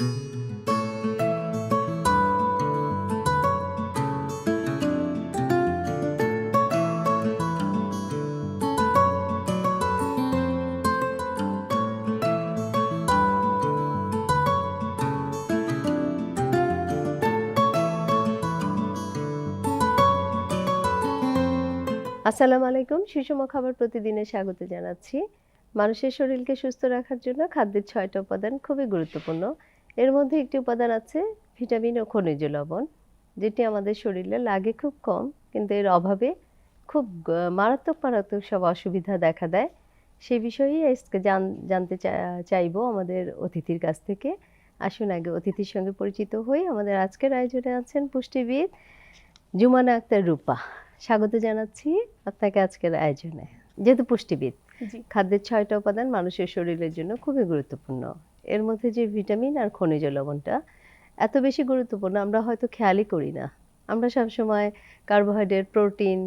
আসসালামু আলাইকুম। সুষম খাবার প্রতিদিনে স্বাগত জানাচ্ছি। মানুষের শরীরকে সুস্থ রাখার জন্য খাদ্যের ছয়টা উপাদান খুবই গুরুত্বপূর্ণ। এর মধ্যে একটি উপাদান আছে ভিটামিন ও খনিজ লবণ যেটি আমাদের শরীরে লাগে খুব কম কিন্তু এর অভাবে খুব মারাত্মক মারাত্মক সব অসুবিধা দেখা দেয়। সে বিষয়েই আজকে জান- জানতে চাইব আমাদের অতিথির কাছ থেকে। আসুন আগে অতিথির সঙ্গে পরিচিত হই। আমাদের আজকের আয়োজনে আছেন পুষ্টিবিদ জুমানা আক্তার রূপা। স্বাগত জানাচ্ছি আপনাকে আজকের আয়োজনে। যেহেতু পুষ্টিবিদ খাদ্যের ছয়টা উপাদান মানুষের শরীরের জন্য খুবই গুরুত্বপূর্ণ। এর মধ্যে যে ভিটামিন আর খনিজ লবণটা এত বেশি গুরুত্বপূর্ণ, আমরা হয়তো খেয়ালই করি না। আমরা সবসময় কার্বোহাইড্রেট, প্রোটিন,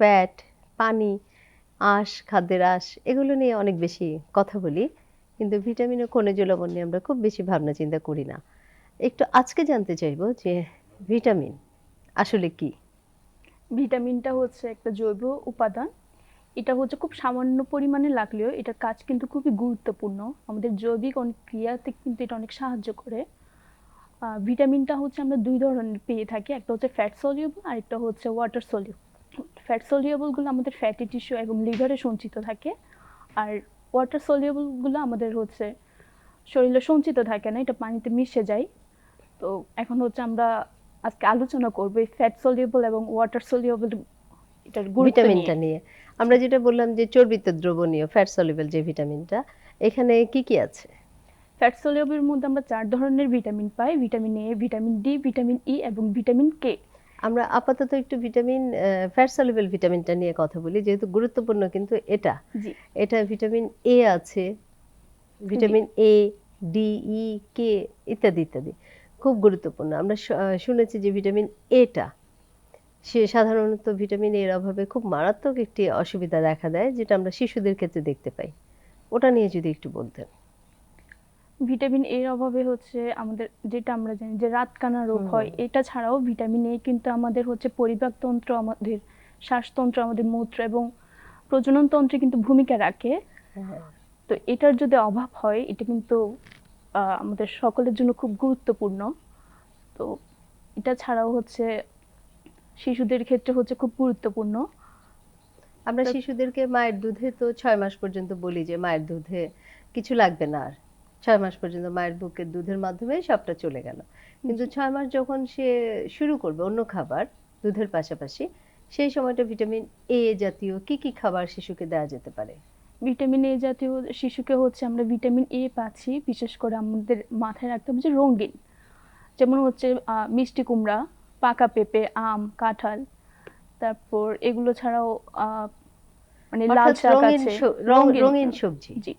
ফ্যাট, পানি, আঁশ, খাদ্যের আঁশ, এগুলো নিয়ে অনেক বেশি কথা বলি, কিন্তু ভিটামিন ও খনিজ লবণ নিয়ে আমরা খুব বেশি ভাবনা চিন্তা করি না। একটু আজকে জানতে চাইব যে ভিটামিন আসলে কি? ভিটামিনটা হচ্ছে একটা জৈব উপাদান এটা হচ্ছে খুব সামান্য পরিমাণে লাগলেও এটার কাজ কিন্তু খুবই গুরুত্বপূর্ণ। আমাদের জৈবিক অনেক ক্রিয়াতে কিন্তু এটা অনেক সাহায্য করে। ভিটামিনটা হচ্ছে আমরা দুই ধরনের পেয়ে থাকি। একটা হচ্ছে ফ্যাট সলিউবল আর একটা হচ্ছে ওয়াটার সলিউবল ফ্যাট সলিউবলগুলো আমাদের ফ্যাটি টিস্যু এবং লিভারে সঞ্চিত থাকে। আর ওয়াটার সলিউবলগুলো আমাদের হচ্ছে শরীরে সঞ্চিত থাকে না, এটা পানিতে মিশে যায়। তো এখন হচ্ছে আমরা আজকে আলোচনা করব এই ফ্যাট সলিউবল এবং ওয়াটার সলিউবল এটার ভিটামিনটা নিয়ে। আমরা যেটা বললাম যে চর্বিত দ্রবণীয় ফ্যাট সলিবল যে ভিটামিনটা এখানে কি কি আছে? ফ্যাট সলিউবলের মধ্যে আমরা চার ধরনের vitamin pi. Vitamin A vitamin D vitamin E এবং ভিটামিন কে আমরা আপাতত একটু ভিটামিন ফ্যাট সলিবল ভিটামিনটা নিয়ে কথা বলি যেহেতু গুরুত্বপূর্ণ কিন্তু এটা। এটা ভিটামিন এ আছে ভিটামিন এ ডি ই কে ইত্যাদি ইত্যাদি। খুব গুরুত্বপূর্ণ। আমরা শুনেছি যে ভিটামিন এটা সে সাধারণত ভিটামিন এর অভাবে খুব মারাত্মক একটি অসুবিধা দেখা দেয় যেটা আমরা শিশুদের ক্ষেত্রে দেখতে পাই। ওটা নিয়ে যদি একটু বলতেন। ভিটামিন এর অভাবে হচ্ছে আমাদের যেটা আমরা জানি যে রাতকানা রোগ হয় এটা ছাড়াও ভিটামিন এ কিন্তু আমাদের হচ্ছে পরিপাকতন্ত্র আমাদের শ্বাসতন্ত্র আমাদের মূত্র এবং প্রজনন তন্ত্রে কিন্তু ভূমিকা রাখে। তো এটার যদি অভাব হয় এটা কিন্তু আমাদের সকলের জন্য খুব গুরুত্বপূর্ণ। তো এটা ছাড়াও হচ্ছে শিশুদের ক্ষেত্রে হচ্ছে খুব গুরুত্বপূর্ণ। আমরা শিশুদেরকে মায়ের দুধে তো ছয় মাস পর্যন্ত বলি যে মায়ের দুধে কিছু লাগবে না আর। ছয় মাস পর্যন্ত মায়ের বুকের দুধের মাধ্যমে সবটা চলে গেল। কিন্তু ছয় মাস যখন সে শুরু করবে অন্য খাবার দুধের পাশাপাশি সেই সময়টা ভিটামিন এ জাতীয় কি কি খাবার শিশুকে দেওয়া যেতে পারে? ভিটামিন এ জাতীয় শিশুকে হচ্ছে আমরা ভিটামিন এ পাচ্ছি বিশেষ করে আমাদের মাথায় রাখতে হবে যে রঙিন। যেমন হচ্ছে মিষ্টি কুমড়া পাকা পেঁপে আম কাঁঠাল তারপর এগুলো ছাড়াও মানে লাল শাক আছে রঙিন- সবজি। জি।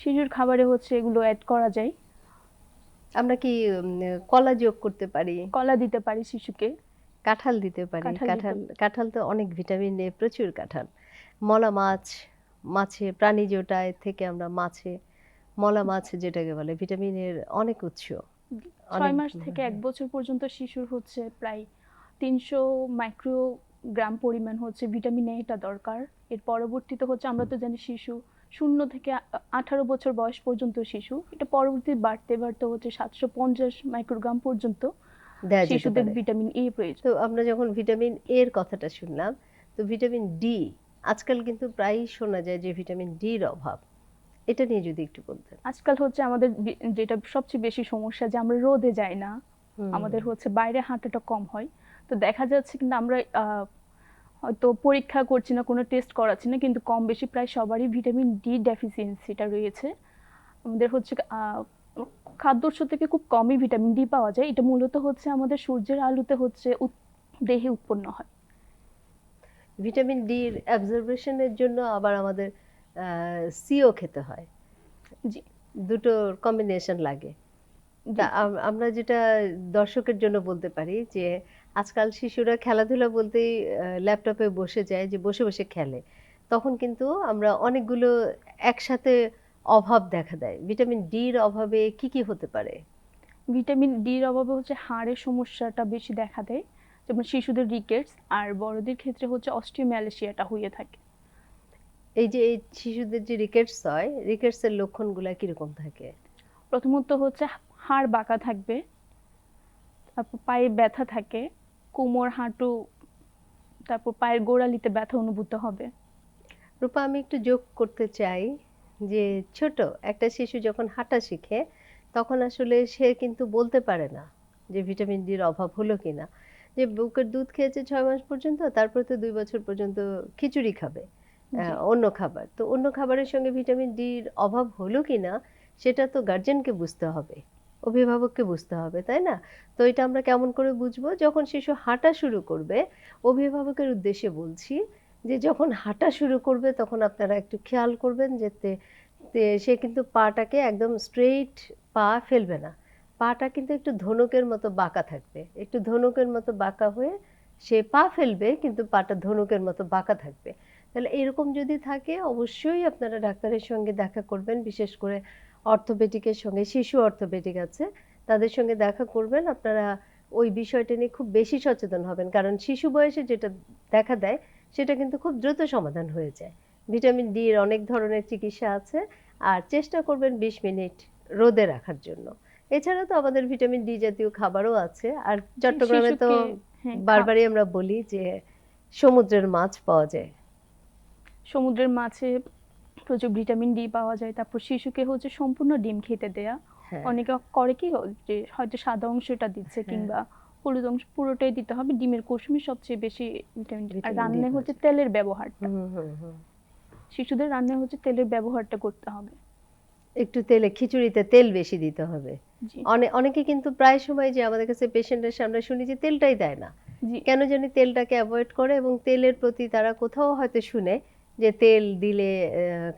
শিশুর খাবারে হচ্ছে এগুলো অ্যাড করা যায়। আমরা কি কলা যোগ করতে পারি? কলা দিতে পারি শিশুকে। কাঁঠাল দিতে পারি। কাঁঠাল কাঁঠাল তো অনেক ভিটামিন এ প্রচুর কাঁঠাল। মলা মাছ মাছে প্রাণীজটায় থেকে আমরা মাছে মলা মাছ যেটাকে বলে ভিটামিনের অনেক উৎস। ছয় মাস থেকে এক বছর পর্যন্ত শিশুর হচ্ছে প্রায় তিনশো মাইক্রোগ্রাম পরিমাণ হচ্ছে ভিটামিন এটা দরকার। এর পরবর্তীতে হচ্ছে আমরা তো জানি শিশু শূন্য থেকে আঠারো বছর বয়স পর্যন্ত শিশু। এটা পরবর্তী বাড়তে বাড়তে হচ্ছে সাতশো পঞ্চাশ মাইক্রোগ্রাম পর্যন্ত শিশুদের ভিটামিন এ প্রয়োজন। তো আমরা যখন ভিটামিন এর কথাটা শুনলাম তো ভিটামিন ডি আজকাল কিন্তু প্রায়ই শোনা যায় যে ভিটামিন ডির অভাব। এটা নিয়ে যদি একটু বলতেন। আজকাল হচ্ছে আমাদের যেটা সবচেয়ে বেশি সমস্যা যে আমরা রোদে যাই না আমাদের হচ্ছে বাইরে হাঁটাটা কম হয়। তো দেখা যাচ্ছে কিন্তু আমরা হয়তো পরীক্ষা করছি না কোনো টেস্ট করাচ্ছি না কিন্তু কম বেশি প্রায় সবারই ভিটামিন ডি ডেফিসিয়েন্সিটা রয়েছে। আমাদের হচ্ছে খাদ্যশস্য থেকে খুব কমই ভিটামিন ডি পাওয়া যায়। এটা মূলত হচ্ছে আমাদের সূর্যের আলোতে হচ্ছে দেহে উৎপন্ন হয়। ভিটামিন ডির অ্যাবজর্বেশনের জন্য আবার আমাদের সিও খেতে হয়। জি। দুটোর কম্বিনেশন লাগে। আমরা যেটা দর্শকের জন্য বলতে পারি যে আজকাল শিশুরা খেলাধুলা বলতেই ল্যাপটপে বসে যায় যে বসে বসে খেলে। তখন কিন্তু আমরা অনেকগুলো একসাথে অভাব দেখা দেয়। ভিটামিন ডির অভাবে কি কি হতে পারে? ভিটামিন ডির অভাবে হচ্ছে হাড়ের সমস্যাটা বেশি দেখা দেয়। যেমন শিশুদের রিকেটস আর বড়দের ক্ষেত্রে হচ্ছে অস্টিওম্যালেশিয়াটা হয়ে থাকে। এই যে এই শিশুদের যে রিকেটস হয় রিকেটসের লক্ষণগুলা কীরকম থাকে? প্রথমত হচ্ছে হাড় বাঁকা থাকবে তারপর পায়ে ব্যথা থাকে কোমর হাঁটু তারপর পায়ের গোড়ালিতে ব্যথা অনুভূত হবে। রূপা আমি একটু যোগ করতে চাই যে ছোট একটা শিশু যখন হাঁটা শিখে তখন আসলে সে কিন্তু বলতে পারে না যে ভিটামিন ডির অভাব হলো কিনা। যে বুকের দুধ খেয়েছে ছয় মাস পর্যন্ত তারপরে তো দুই বছর পর্যন্ত খিচুড়ি খাবে। অন্য খাবার। তো অন্য খাবারের সঙ্গে ভিটামিন ডির অভাব হলো কিনা সেটা তো গার্জেনকে বুঝতে হবে অভিভাবককে বুঝতে হবে তাই না? তো এটা আমরা কেমন করে বুঝব? যখন শিশু হাঁটা শুরু করবে অভিভাবকের উদ্দেশ্যে বলছি যে যখন হাঁটা শুরু করবে তখন আপনারা একটু খেয়াল করবেন যে সে কিন্তু পাটাকে একদম স্ট্রেইট পা ফেলবে না। পাটা কিন্তু একটু ধনুকের মতো বাঁকা থাকবে। একটু ধনুকের মতো বাঁকা হয়ে সে পা ফেলবে কিন্তু পাটা ধনুকের মতো বাঁকা থাকবে। তাহলে এরকম যদি থাকে অবশ্যই আপনারা ডাক্তারের সঙ্গে দেখা করবেন বিশেষ করে অর্থোপেডিকের সঙ্গে শিশু অর্থোপেডিক আছে তাদের সঙ্গে দেখা করবেন। আপনারা ওই বিষয়টা নিয়ে খুব বেশি সচেতন হবেন কারণ শিশু বয়সে যেটা দেখা দেয় সেটা কিন্তু খুব দ্রুত সমাধান হয়ে যায়। ভিটামিন ডি এর অনেক ধরনের চিকিৎসা আছে আর চেষ্টা করবেন বিশ মিনিট রোদে রাখার জন্য। এছাড়া তো আমাদের ভিটামিন ডি জাতীয় খাবারও আছে আর চট্টগ্রামে তো হ্যাঁ, বারবারই আমরা বলি যে সমুদ্রের মাছ পাওয়া যায়। সমুদ্রের মাছে প্রচুর ভিটামিন ডি পাওয়া যায় তারপর শিশুকে হচ্ছে সম্পূর্ণ ডিম খেতে দেয়া। হ্যাঁ। অনেকে করে কি যে হয়তো সাদা অংশটা দিচ্ছে হ্যাঁ। কিংবা হলুদ অংশ পুরোটাই দিতে হবে ডিমের কুসুমে সবচেয়ে বেশি ভিটামিন আর রান্নায় হচ্ছে তেলের ব্যবহারটা। শিশুদের রান্নায় হচ্ছে তেলের ব্যবহারটা করতে হবে। একটু তেলে খিচুড়িতে তেল বেশি দিতে হবে। অনেকে কিন্তু প্রায় সময় যে আমাদের কাছে পেশেন্টের সামনে শুনি যে তেলটাই দেয় না। কেন জানি তেলটাকে অ্যাভয়েড করে এবং তেলের প্রতি তারা কোথাও হয়তো শুনে যে তেল দিলে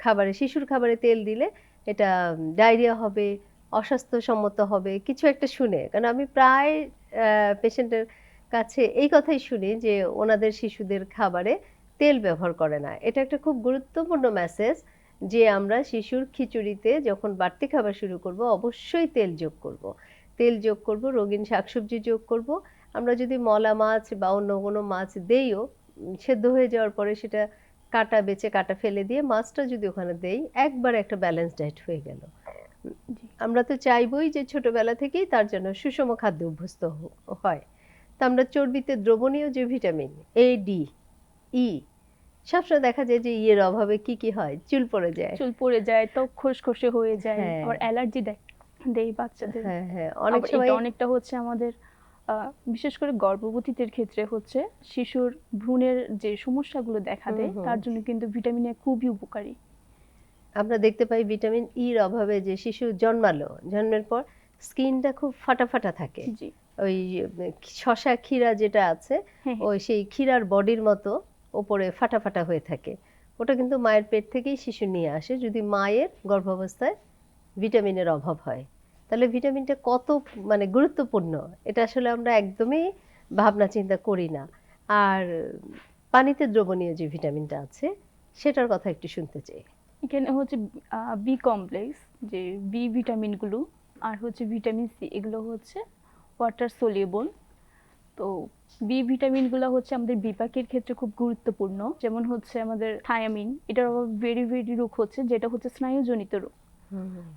খাবারে, শিশুর খাবারে তেল দিলে এটা ডায়রিয়া হবে, অস্বাস্থ্যসম্মত হবে, কিছু একটা শুনে। কারণ আমি প্রায় পেশেন্টের কাছে এই কথাই শুনি যে ওনাদের শিশুদের খাবারে তেল ব্যবহার করে না। এটা একটা খুব গুরুত্বপূর্ণ মেসেজ যে আমরা শিশুর খিচুড়িতে যখন বাড়তি খাবার শুরু করব, অবশ্যই তেল যোগ করব। তেল যোগ করব, রঙিন শাকসবজি যোগ করব। আমরা যদি মলা মাছ বা অন্য কোনো মাছ দেইও সেদ্ধ হয়ে যাওয়ার পরে সেটা কাটা বেচে কাটা ফেলে দিয়ে মাছটা যদি ওখানে দেই একবার একটা ব্যালেন্স ডায়েট হয়ে গেল। আমরা তো চাইবই যে ছোটবেলা থেকেই তার জন্য সুষম খাদ্য অভ্যস্ত হয়। তা আমরা চর্বিতে দ্রবণীয় যে ভিটামিন এ ডি ই সবসময় দেখা যায় যে ইয়ের অভাবে কি কি হয়? চুল পড়ে যায়। চুল পড়ে যায় ত্বক খসখসে হয়ে যায় হ্যাঁ। আবার অ্যালার্জি দেয় দেয় বাচ্চাদের। হ্যাঁ হ্যাঁ অনেক সময় অনেকটা হচ্ছে আমাদের বিশেষ করে গর্ভবতীদের ক্ষেত্রে হচ্ছে শিশুর ভ্রূণের যে সমস্যাগুলো দেখা দেয়। তার জন্য কিন্তু ভিটামিন এ খুবই উপকারী। আমরা দেখতে পাই ভিটামিন ইর অভাবে যে শিশু জন্মালো জন্মের পর স্কিনটা খুব ফাটা ফাটা থাকে ওই শশা ক্ষীরা যেটা আছে হ্যাঁ হ্যাঁ, ওই সেই ক্ষীরার বডির মতো ওপরে ফাটা ফাটা হয়ে থাকে। ওটা কিন্তু মায়ের পেট থেকেই শিশু নিয়ে আসে যদি মায়ের গর্ভাবস্থায় ভিটামিনের অভাব হয়। তাহলে ভিটামিনটা কত মানে গুরুত্বপূর্ণ? এটা আসলে আমরা একদমই ভাবনা চিন্তা করি না। আর পানিতে দ্রবণীয় যে ভিটামিনটা আছে, সেটার কথা একটু শুনতে চাই। এখানে হচ্ছে বি কমপ্লেক্স যে বি ভিটামিনগুলো আর হচ্ছে ভিটামিন সি এগুলো হচ্ছে ওয়াটার সোলিউবল তো বি ভিটামিনগুলো হচ্ছে আমাদের বিপাকের ক্ষেত্রে খুব গুরুত্বপূর্ণ। যেমন হচ্ছে আমাদের থায়ামিন এটার অভাব ভেরি ভেরি রোগ হচ্ছে, যেটা হচ্ছে স্নায়ুজনিত রোগ।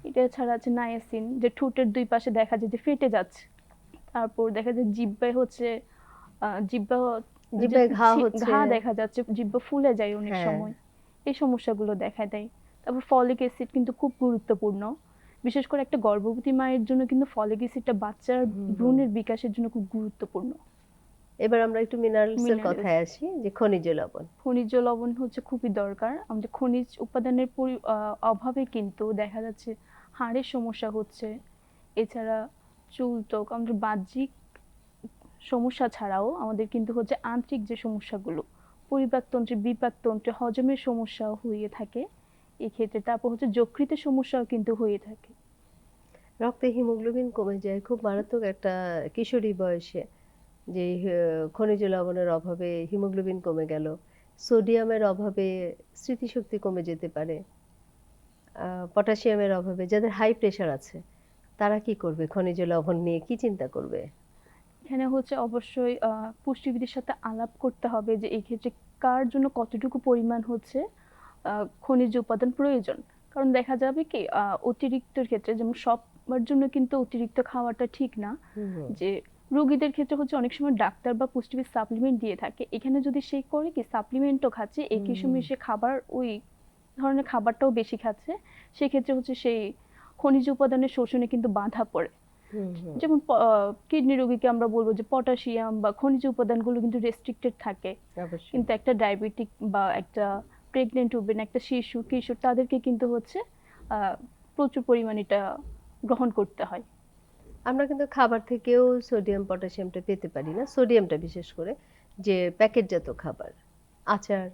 এটা ছাড়া আছে নায়াসিন যে ঠোঁটের দুই পাশে দেখা যায় যে ফেটে যাচ্ছে তারপর দেখা যায় জিব্বায় হচ্ছে জিব্বা জিহ্বায় যে ঘা হচ্ছে। ঘা দেখা যাচ্ছে জিব্বা ফুলে যায় অনেক হ্যাঁ। সময় এই সমস্যাগুলো দেখা দেয় তারপর ফলিক অ্যাসিড কিন্তু খুব গুরুত্বপূর্ণ বিশেষ করে একটা গর্ভবতী মায়ের জন্য কিন্তু ফলিক অ্যাসিডটা বাচ্চার। ভ্রূণের বিকাশের জন্য খুব গুরুত্বপূর্ণ এবার আমরা একটু মিনারেলস এর কথায় আসি যে খনিজ লবণ। খনিজ লবণ হচ্ছে খুবই দরকার। আমাদের খনিজ উপাদানের অভাবে কিন্তু দেখা যাচ্ছে হাড়ের সমস্যা হচ্ছে। এছাড়া চুল ত্বক আমাদের বাহ্যিক সমস্যা ছাড়াও আমাদের কিন্তু হচ্ছে আন্তরিক যে সমস্যাগুলো পরিপাকতন্ত্রে বিপাকতন্ত্রে হজমের সমস্যাও হয়ে থাকে। এক্ষেত্রে তারপর হচ্ছে যকৃতের সমস্যাও কিন্তু হয়ে থাকে। রক্তে হিমোগ্লোবিন কমে যায় খুব মারাত্মক একটা কিশোরী বয়সে। যে খনিজ লবণের অভাবে হিমোগ্লোবিন কমে গেল সোডিয়ামের অভাবে স্মৃতিশক্তি কমে যেতে পারে পটাশিয়ামের অভাবে যাদের হাই প্রেশার আছে তারা কি করবে? খনিজ লবণ নিয়ে কি চিন্তা করবে? এখানে হচ্ছে অবশ্যই পুষ্টিবিদের সাথে আলাপ করতে হবে যে এই ক্ষেত্রে কার জন্য কতটুকু পরিমাণ হচ্ছে আহ, খনিজ উপাদান প্রয়োজন? কারণ দেখা যাবে কি আহ, অতিরিক্তর ক্ষেত্রে যেমন সবার জন্য কিন্তু অতিরিক্ত খাওয়াটা ঠিক না যে রোগীদের ক্ষেত্রে হচ্ছে অনেক সময় ডাক্তার বা পুষ্টিবিদ সাপ্লিমেন্ট দিয়ে থাকে। এখানে যদি সে করে কি সাপ্লিমেন্টও খাচ্ছে একই। সময় সে খাবার ওই ধরনের খাবারটাও বেশি খাচ্ছে সেক্ষেত্রে হচ্ছে সেই খনিজ উপাদানের শোষণে কিন্তু বাধা পড়ে। যেমন কিডনি রোগীকে আমরা বলব যে পটাশিয়াম বা খনিজ উপাদানগুলো কিন্তু রেস্ট্রিক্টেড থাকে। কিন্তু একটা ডায়াবেটিক বা একটা প্রেগনেন্ট উবেন একটা শিশু কিশোর তাদেরকে কিন্তু হচ্ছে আহ, প্রচুর পরিমাণে এটা গ্রহণ করতে হয়। আমরা কিন্তু খাবার থেকেও সোডিয়াম পটাশিয়ামটা পেতে পারি না। সোডিয়ামটা বিশেষ করে যে প্যাকেটজাত খাবার আচার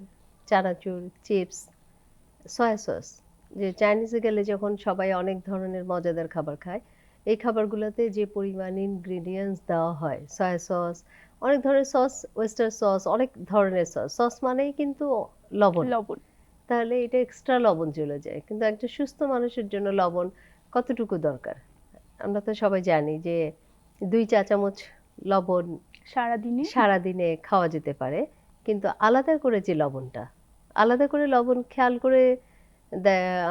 চানাচুর চিপস সয়া সস যে চাইনিজে গেলে যখন সবাই অনেক ধরনের মজাদার খাবার খায় এই খাবারগুলোতে যে পরিমাণ ইনগ্রিডিয়েন্টস দেওয়া হয় সয়া সস অনেক ধরনের সস ওয়েস্টার সস অনেক ধরনের সস সস মানেই কিন্তু লবণ। লবণ। তাহলে এটা এক্সট্রা লবণ চলে যায়। কিন্তু একটা সুস্থ মানুষের জন্য লবণ কতটুকু দরকার? আমরা তো সবাই জানি যে দুই চা চামচ লবণ সারাদিনে? সারাদিনে খাওয়া যেতে পারে কিন্তু আলাদা করে যে লবণটা আলাদা করে লবণ খেয়াল করে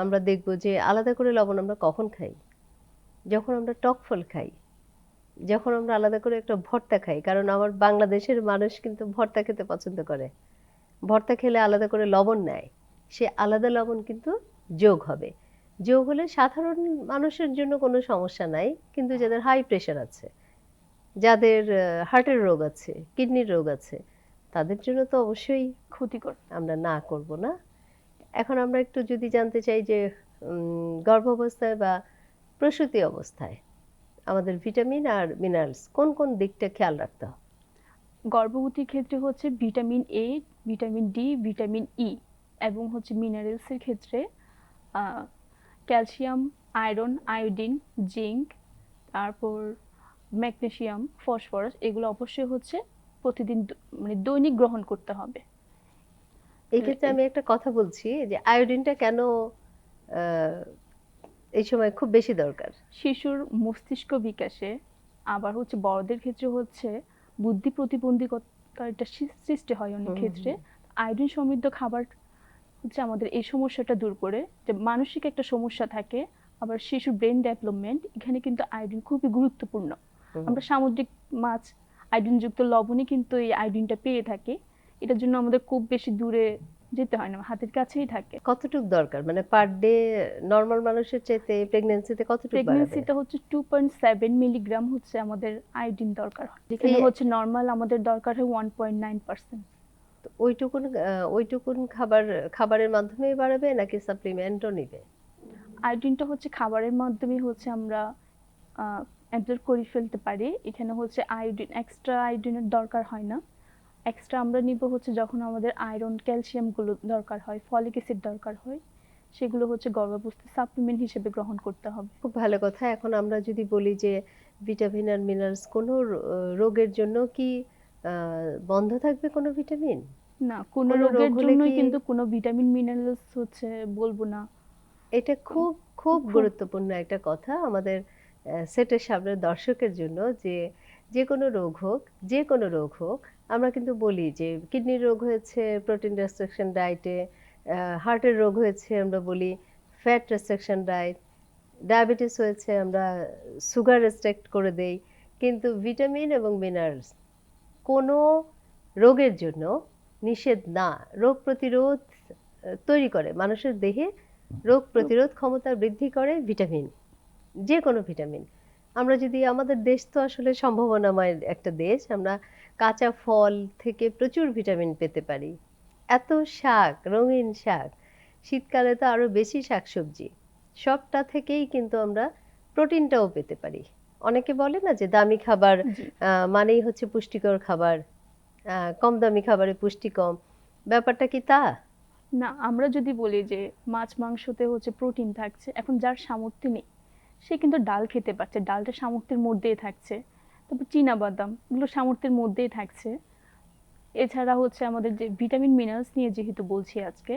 আমরা দেখব যে আলাদা করে লবণ আমরা কখন খাই? যখন আমরা টক ফল খাই যখন আমরা আলাদা করে একটা ভর্তা খাই কারণ আমার বাংলাদেশের মানুষ কিন্তু ভর্তা খেতে পছন্দ করে। ভর্তা খেলে আলাদা করে লবণ নেয় সে আলাদা লবণ কিন্তু যোগ হবে। যোগ হলে সাধারণ মানুষের জন্য কোনো সমস্যা নাই, কিন্তু যাদের হাই প্রেশার আছে, যাদের হার্টের রোগ আছে কিডনির রোগ আছে, তাদের জন্য তো অবশ্যই ক্ষতিকর, আমরা না করব না। এখন আমরা একটু যদি জানতে চাই যে গর্ভাবস্থায় বা প্রসূতি অবস্থায় আমাদের ভিটামিন আর মিনারেলস কোন কোন দিকটা খেয়াল রাখতে হবে? গর্ভবতীর ক্ষেত্রে হচ্ছে vitamin A vitamin D vitamin E এবং হচ্ছে মিনারেলসের ক্ষেত্রে ক্যালসিয়াম আয়রন আয়োডিন জিঙ্ক তারপর ম্যাগনেসিয়াম ফসফরাস এগুলো অবশ্যই হচ্ছে প্রতিদিন মানে দৈনিক গ্রহণ করতে হবে। এই ক্ষেত্রে আমি একটা কথা বলছি যে আয়োডিনটা কেন এই সময় খুব বেশি দরকার? শিশুর মস্তিষ্ক বিকাশে আবার হচ্ছে বড়দের ক্ষেত্রে হচ্ছে বুদ্ধি প্রতিবন্ধকতার একটা সৃষ্টি হয় অনেক ক্ষেত্রে। আয়োডিন সমৃদ্ধ খাবার হচ্ছে আমাদের এই সমস্যাটা দূর করে যে মানসিক একটা সমস্যা থাকে আবার শিশুর ব্রেন ডেভেলপমেন্ট এখানে কিন্তু আয়োডিন খুবই গুরুত্বপূর্ণ। আমরা সামুদ্রিক মাছ আয়োডিনযুক্ত লবণে কিন্তু এই আয়োডিনটা পেয়ে থাকি। এটার জন্য আমাদের খুব বেশি দূরে যেতে হয় না হাতের কাছেই থাকে। কতটুকু দরকার? মানে পার ডে নর্মাল মানুষের চাইতে প্রেগন্যান্সিতে কতটুকু বাড়াবে? প্রেগনেন্সিতে হচ্ছে টু পয়েন্ট সেভেন মিলিগ্রাম হচ্ছে আমাদের আয়োডিন দরকার হয়। যেখানে হচ্ছে নর্মাল আমাদের দরকার হয় ওয়ান পয়েন্ট নাইন পার্সেন্ট তো ওইটুকুন ওইটুকুন খাবার খাবারের মাধ্যমেই বাড়াবে নাকি সাপ্লিমেন্টও নিবে? আয়োডিনটা হচ্ছে খাবারের মাধ্যমে হচ্ছে আমরা অ্যাবজর্ব করে ফেলতে পারি। এখানে হচ্ছে আয়োডিন এক্সট্রা আয়োডিনের দরকার হয় না। এক্সট্রা আমরা নিব হচ্ছে যখন আমাদের আয়রন ক্যালসিয়ামগুলো দরকার হয় ফলিক অ্যাসিড দরকার হয় সেগুলো হচ্ছে গর্ভাবস্থা সাপ্লিমেন্ট হিসেবে গ্রহণ করতে হবে। খুব ভালো কথা। এখন আমরা যদি বলি যে ভিটামিন আর মিনারেলস কোনো রোগের জন্য কি বন্ধ থাকবে কোনো ভিটামিন? না কোনো রোগের জন্যই কিন্তু কোনো ভিটামিন মিনারেলস হচ্ছে বলব না। এটা খুব খুব গুরুত্বপূর্ণ একটা কথা আমাদের সেটের সামনে দর্শকের জন্য যে যে কোনো রোগ হোক যে কোনো রোগ হোক আমরা কিন্তু বলি যে কিডনির রোগ হয়েছে প্রোটিন রেস্ট্রিকশন ডায়েটে হার্টের রোগ হয়েছে আমরা বলি ফ্যাট রেস্ট্রিকশন ডায়েট ডায়াবেটিস হয়েছে আমরা সুগার রেস্ট্রিক্ট করে দেই। কিন্তু ভিটামিন এবং মিনারেলস কোনো রোগের জন্য নিষেধ না। রোগ প্রতিরোধ তৈরি করে। মানুষের দেহে রোগ প্রতিরোধ ক্ষমতা বৃদ্ধি করে ভিটামিন যে কোনো ভিটামিন। আমরা যদি আমাদের দেশ তো আসলে সম্ভাবনাময় একটা দেশ আমরা কাঁচা ফল থেকে প্রচুর ভিটামিন পেতে পারি। এত শাক রঙিন শাক শীতকালে তো আরও বেশি শাকসবজি। সবটা থেকেই কিন্তু আমরা প্রোটিনটাও পেতে পারি। অনেকে বলে না যে দামি খাবার আহ, মানেই হচ্ছে পুষ্টিকর খাবার। কম দামি খাবারে পুষ্টি কম। ব্যাপারটা কি তা? না, আমরা যদি বলি যে মাছ মাংসতে হচ্ছে প্রোটিন থাকছে, এখন যার সামর্থ্য নেই, সে কিন্তু ডাল খেতে পারছে, ডালটা সামর্থ্যের মধ্যেই থাকছে। তারপর চীনা বাদাম, এগুলো সামর্থ্যের মধ্যেই থাকছে। এছাড়া হচ্ছে আমাদের যে ভিটামিন মিনারেলস নিয়ে যেহেতু বলছি আজকে,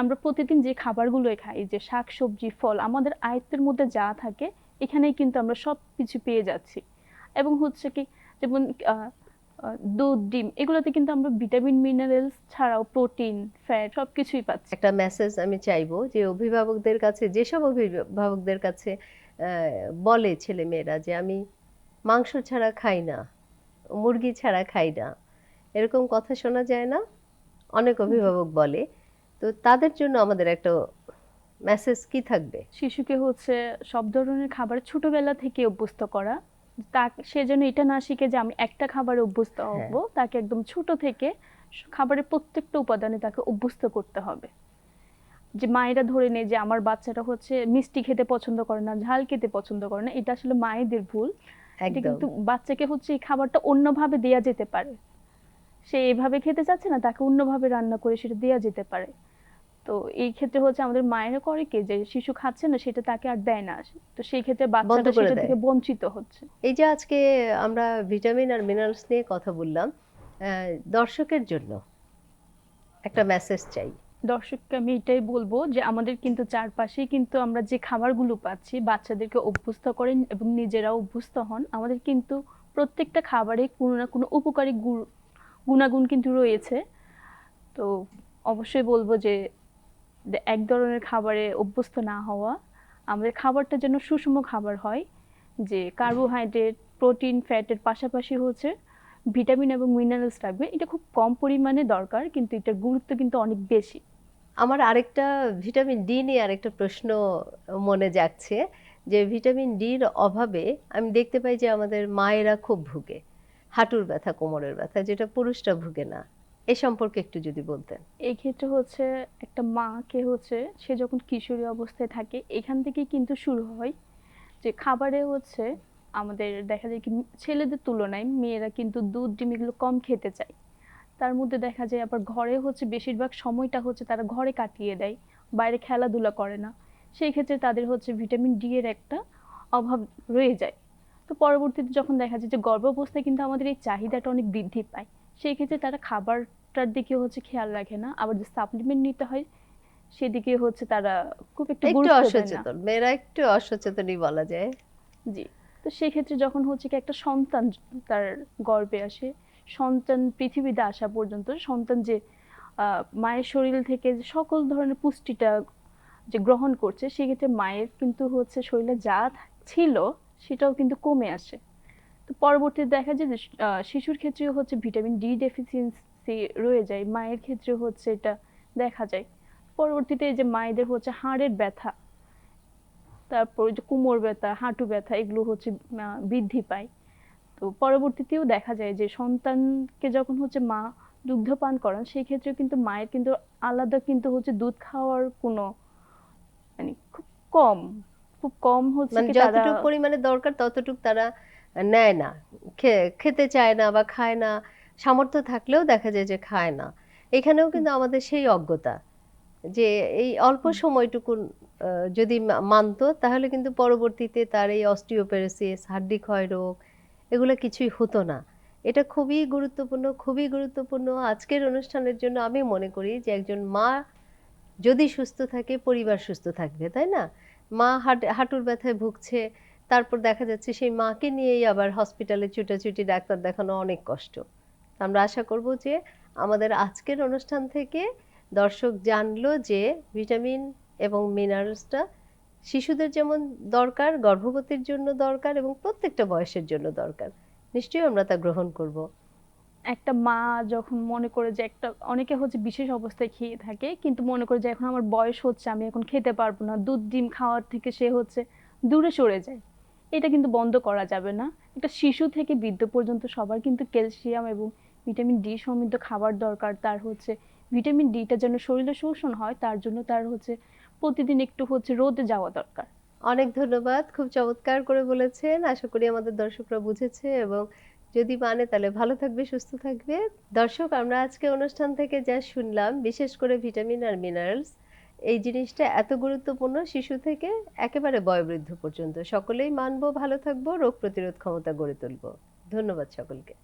আমরা প্রতিদিন যে খাবারগুলোই খাই, যে শাক, সবজি, ফল, আমাদের আয়ত্তের মধ্যে যা থাকে, এখানেই কিন্তু আমরা সব কিছু পেয়ে যাচ্ছি। এবং হচ্ছে কি, যেমন দুধ ডিম এগুলোতে কিন্তু আমরা ভিটামিন মিনারেলস ছাড়াও প্রোটিন ফ্যাট সব কিছুই পাচ্ছি। একটা মেসেজ আমি চাইব যে অভিভাবকদের কাছে যেসব অভিভাবকদের কাছে বলে ছেলে মেয়েরা যে আমি মাংস ছাড়া খাই না মুরগি ছাড়া খাই না এরকম কথা শোনা যায় না? অনেক অভিভাবক বলে। তো তাদের জন্য আমাদের একটা মেসেজ কি থাকবে? শিশুকে হচ্ছে সব ধরনের খাবার ছোটবেলা থেকে অভ্যস্ত করা তা সে যেন এটা না শিখে যে আমি একটা খাবারে অভ্যস্ত হব তাকে একদম ছোট থেকে খাবারের প্রত্যেকটা উপাদানে তাকে অভ্যস্ত করতে হবে। যে মায়েরা ধরে নেয় যে আমার বাচ্চাটা হচ্ছে মিষ্টি খেতে পছন্দ করে না ঝাল খেতে পছন্দ করে না এটা আসলে মায়েদের ভুল। কিন্তু বাচ্চাকে হচ্ছে এই খাবারটা অন্যভাবে দেয়া যেতে পারে। সে এভাবে খেতে চাচ্ছে না তাকে অন্যভাবে রান্না করে সেটা দেয়া যেতে পারে। তো এই ক্ষেত্রে হচ্ছে আমাদের মায়েরা করে কি যে শিশু খাচ্ছে না সেটা তাকে আর দেয় না। তো সেই ক্ষেত্রে বাচ্চাটা সেটা থেকে বঞ্চিত হচ্ছে। এই যে আজকে আমরা ভিটামিন আর মিনারেলস নিয়ে কথা বললাম দর্শকের জন্য একটা মেসেজ চাই। দর্শককে আমি এটাই বলব যে আমাদের কিন্তু চারপাশেই কিন্তু আমরা যে খাবারগুলো পাচ্ছি বাচ্চাদেরকে অভ্যস্ত করেন এবং নিজেরাও অভ্যস্ত হন আমাদের কিন্তু প্রত্যেকটা খাবারে কোনো না কোনো উপকারী গুণ- গুণাগুণ কিন্তু রয়েছে। তো অবশ্যই বলব যে এক ধরনের খাবারে অভ্যস্ত না হওয়া। আমাদের খাবারটা যেন সুষম খাবার হয়, যে কার্বোহাইড্রেট প্রোটিন ফ্যাটের পাশাপাশি হচ্ছে ভিটামিন এবং মিনারেলস থাকবে এটা খুব কম পরিমাণে দরকার, কিন্তু এটার গুরুত্ব কিন্তু অনেক বেশি। আমার আরেকটা ভিটামিন ডি নিয়ে আরেকটা প্রশ্ন মনে যাচ্ছে, যে ভিটামিন ডির অভাবে আমি দেখতে পাই যে আমাদের মায়েরা খুব ভুগে। হাঁটুর ব্যথা, কোমরের ব্যথা, যেটা পুরুষরা ভুগে না। এ সম্পর্কে একটু যদি বলতেন। এই ক্ষেত্রে হচ্ছে একটা মাকে হচ্ছে সে যখন কিশোরী অবস্থায় থাকে, এখান থেকেই কিন্তু শুরু হয় যে খাবারে হচ্ছে আমাদের দেখা যায় কি ছেলেদের তুলনায় মেয়েরা কিন্তু দুধ, ডিম এগুলো কম খেতে চায়। তার মধ্যে দেখা যায় আবার ঘরে হচ্ছে বেশিরভাগ সময়টা হচ্ছে তারা ঘরে কাটিয়ে দেয়, বাইরে খেলাধুলা করে না। সেই ক্ষেত্রে তাদের হচ্ছে ভিটামিন ডি এর একটা অভাব রয়ে যায়। তো পরবর্তীতে যখন দেখা যায় যে গর্ভাবস্থায় কিন্তু আমাদের এই চাহিদাটা অনেক বৃদ্ধি পায়। সেই ক্ষেত্রে তারা খাবারটার দিকে হচ্ছে খেয়াল রাখে না। আবার যে সাপ্লিমেন্ট নিতে হয় সেদিকে হচ্ছে তারা খুব একটা একটু অসচেতন মেয়েরা একটু অসচেতনই বলা যায়। জি তো সেই ক্ষেত্রে যখন হচ্ছে কি একটা সন্তান তার গর্ভে আসে সন্তান পৃথিবীতে আসা পর্যন্ত সন্তান যে মায়ের শরীর থেকে যে সকল ধরনের পুষ্টিটা যে গ্রহণ করছে সেক্ষেত্রে মায়ের কিন্তু হচ্ছে শরীরে যা ছিল সেটাও কিন্তু কমে আসে। তো পরবর্তীতে দেখা যায় যে শিশুর ক্ষেত্রেও হচ্ছে ভিটামিন ডি ডেফিসিয়েন্সি রয়ে যায় মায়ের ক্ষেত্রে হচ্ছে এটা দেখা যায়। পরবর্তীতে এই যে মায়েদের হচ্ছে হাড়ের ব্যথা তারপর যে কোমর ব্যথা হাঁটু ব্যথা এগুলো হচ্ছে বৃদ্ধি পায়। তো পরবর্তীতেও দেখা যায় যে সন্তানকে যখন হচ্ছে মা দুগ্ধপান করান সেই ক্ষেত্রে কিন্তু মায়ের কিন্তু আলাদা কিন্তু হচ্ছে দুধ খাওয়ার কোনো মানে খুব কম খুব কম হচ্ছে মানে যতটুকু পরিমাণে দরকার ততটুকু তারা নেয় না। খেতে চায় না বা খায় না সামর্থ্য থাকলেও দেখা যায় যে খায় না। এখানেও কিন্তু আমাদের সেই অজ্ঞতা যে এই অল্প সময়টুকু যদি মানতো তাহলে কিন্তু পরবর্তীতে তার এই অস্টিওপেরোসিস হাড্ডি ক্ষয় রোগ এগুলো কিছুই হতো না। এটা খুবই গুরুত্বপূর্ণ খুবই গুরুত্বপূর্ণ। আজকের অনুষ্ঠানের জন্য আমি মনে করি যে একজন মা যদি সুস্থ থাকে পরিবার সুস্থ থাকবে তাই না? মা হাট হাঁটুর ব্যথায় ভুগছে তারপর দেখা যাচ্ছে সেই মাকে নিয়েই আবার হসপিটালে ছুটাছুটি, ডাক্তার দেখানো অনেক কষ্ট। আমরা আশা করব যে আমাদের আজকের অনুষ্ঠান থেকে দর্শক জানলো যে ভিটামিন এবং মিনারেলসটা শিশুদের যেমন দরকার, গর্ভবতীর জন্য দরকার এবং প্রত্যেকটা বয়সের জন্য দরকার। নিশ্চয়ই আমরা তা গ্রহণ করব। একটা মা যখন মনে করে যে একটা, অনেকে হচ্ছে বিশেষ অবস্থায় খেয়ে থাকে, কিন্তু মনে করে যে এখন আমার বয়স হচ্ছে, আমি এখন খেতে পারব না। দুধ ডিম খাওয়ার থেকে সে হচ্ছে দূরে সরে যায়। এটা কিন্তু বন্ধ করা যাবে না। একটা শিশু থেকে বৃদ্ধ পর্যন্ত সবার কিন্তু ক্যালসিয়াম এবং ভিটামিন ডি সমৃদ্ধ খাবার দরকার। তার হচ্ছে ভিটামিন ডিটা যেন শরীরে শোষণ হয়, তার জন্য তার হচ্ছে প্রতিদিন একটু হচ্ছে রোদে যাওয়া দরকার। অনেক ধন্যবাদ, খুব চমৎকার করে বলেছেন। আশা করি আমাদের দর্শকরা বুঝেছে এবং যদি মানে তাহলে ভালো থাকবে, সুস্থ থাকবে। দর্শক, আমরা আজকে অনুষ্ঠান থেকে যা শুনলাম, বিশেষ করে ভিটামিন আর মিনারেলস এই জিনিসটা এত গুরুত্বপূর্ণ শিশু থেকে একেবারে বয়োবৃদ্ধ পর্যন্ত। সকলেই মানবো, ভালো থাকব, রোগ প্রতিরোধ ক্ষমতা গড়ে তুলব। ধন্যবাদ সকলকে।